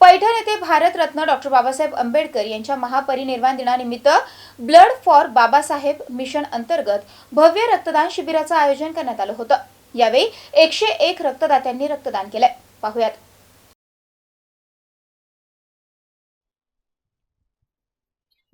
पैठण येथे भारतरत्न डॉक्टर बाबासाहेब आंबेडकर यांच्या महापरिनिर्वाण दिनानिमित्त ब्लड फॉर बाबासाहेब मिशन अंतर्गत भव्य रक्तदान शिबिराचं आयोजन करण्यात आलं होतं. यावेळी एकशे एक रक्तदात्यांनी रक्तदान केलंय. पाहुयात.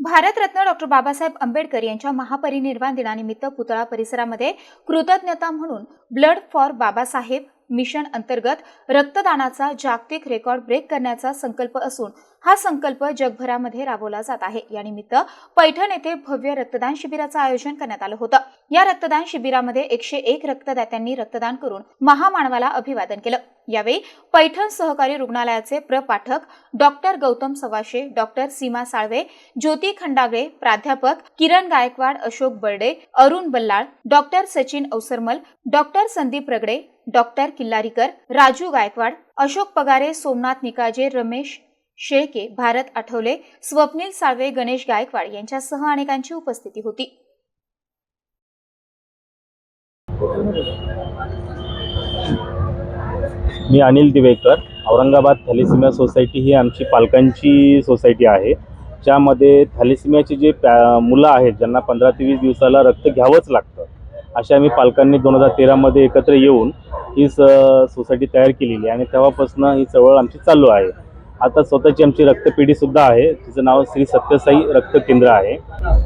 भारतरत्न डॉक्टर बाबासाहेब आंबेडकर यांच्या महापरिनिर्वाण दिनानिमित्त पुतळा परिसरामध्ये कृतज्ञता म्हणून ब्लड फॉर बाबासाहेब मिशन अंतर्गत रक्तदानाचा जागतिक रेकॉर्ड ब्रेक करण्याचा संकल्प असून हा संकल्प जगभरामध्ये राबवला जात आहे. यानिमित्त पैठण येथे भव्य रक्तदान शिबिराचं आयोजन करण्यात आलं होतं. या रक्तदान शिबिरामध्ये एकशे एक रक्तदात्यांनी रक्तदान करून महामानवाला अभिवादन केलं. यावेळी पैठण सहकारी रुग्णालयाचे प्रपाठक डॉक्टर गौतम सवाशे डॉक्टर सीमा साळवे ज्योती खंडागळे प्राध्यापक Kiran Gaikwad Ashok Barde Arun Ballal doctor Sachin Avasarmal doctor Sandeep Ragade doctor Killarikar Raju Gaikwad Ashok Pagare Somnath Nikaje Ramesh Shelke Bharat Athawale Swapnil Salve Ganesh Gaikwad यांच्यासह अनेकांची उपस्थिती होती. मी अनिल दिवेकर औरंगाबाद थॅलिसिमिया सोसायटी ही आमची पालकांची society आहे. ज्यामध्ये थॅलेसिमियाची जे मुलं आहेत ज्यांना पंधरा ते वीस दिवसाला रक्त घ्यावंच लागतं अशा आम्ही पालकांनी दोन हजार तेरामध्ये एकत्र येऊन ही स सोसायटी तयार केलेली आहे. आणि तेव्हापासून ही चळवळ आमची चालू आहे. आता स्वतःची आमची रक्तपेढीसुद्धा आहे. तिचं नाव श्री सत्यसाई रक्त केंद्र आहे.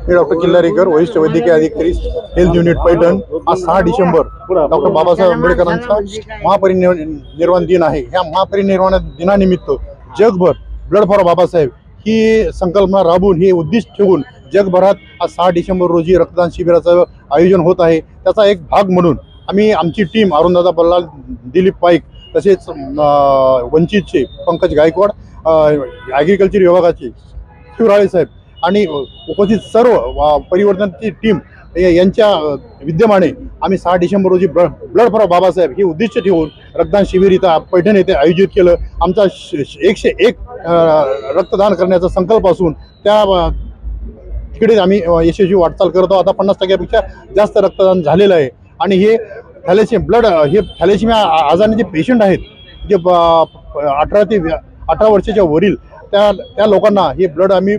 मी डॉक्टर किल्लारीकर वरिष्ठ वैद्यकीय अधिकारी हेल्थ युनिट पैठण आज सहा डिसेंबर डॉक्टर बाबासाहेब आंबेडकरांचा महापरिनिर्वाण दिन आहे. ह्या महापरिनिर्वाण दिनानिमित्त जगभर ब्लड फॉर बाबासाहेब ही संकल्पना राबवून हे उद्दिष्ट ठेवून जगभरात आज सहा डिसेंबर रोजी रक्तदान शिबिराचं आयोजन होत आहे. त्याचा एक भाग म्हणून आम्ही आमची टीम अरुणदादा बल्लाल दिलीप पाईक तसेच वंचितचे पंकज गायकवाड ॲग्रिकल्चर विभागाचे शिवराळे साहेब आणि उपस्थित सर्व परिवर्तनाची टीम या- यांच्या विद्यमाने आम्ही सहा डिसेंबर रोजी ब्लड ब्लड फॉर बाबासाहेब हे उद्दिष्ट ठेवून रक्तदान शिबिर इथं पैठण येथे आयोजित केलं. आमचा श- एकशे एक रक्तदान करण्याचा संकल्प असून त्या अ, तिकडे आम्ही यशस्वी वाटचाल करतो आता पन्नास टक्क्यापेक्षा जास्त रक्तदान झालेलं आहे. आणि हे थॅलेसिम ब्लड हे थॅलेसिमिया आजाराने जे पेशंट आहेत जे अठरा ते अठरा वर्षाच्या वरील त्या त्या लोकांना हे ब्लड आम्ही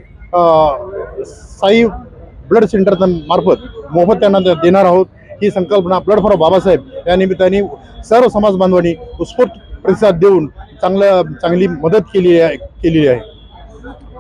साई ब्लड सेंटर मार्फत मोफत त्यांना देणार आहोत. ही संकल्पना ब्लड फॉर बाबासाहेब या निमित्ताने सर्व समाज बांधवांनी उत्स्फूर्त प्रतिसाद देऊन चांगलं चांगली मदत केली आहे केलेली आहे.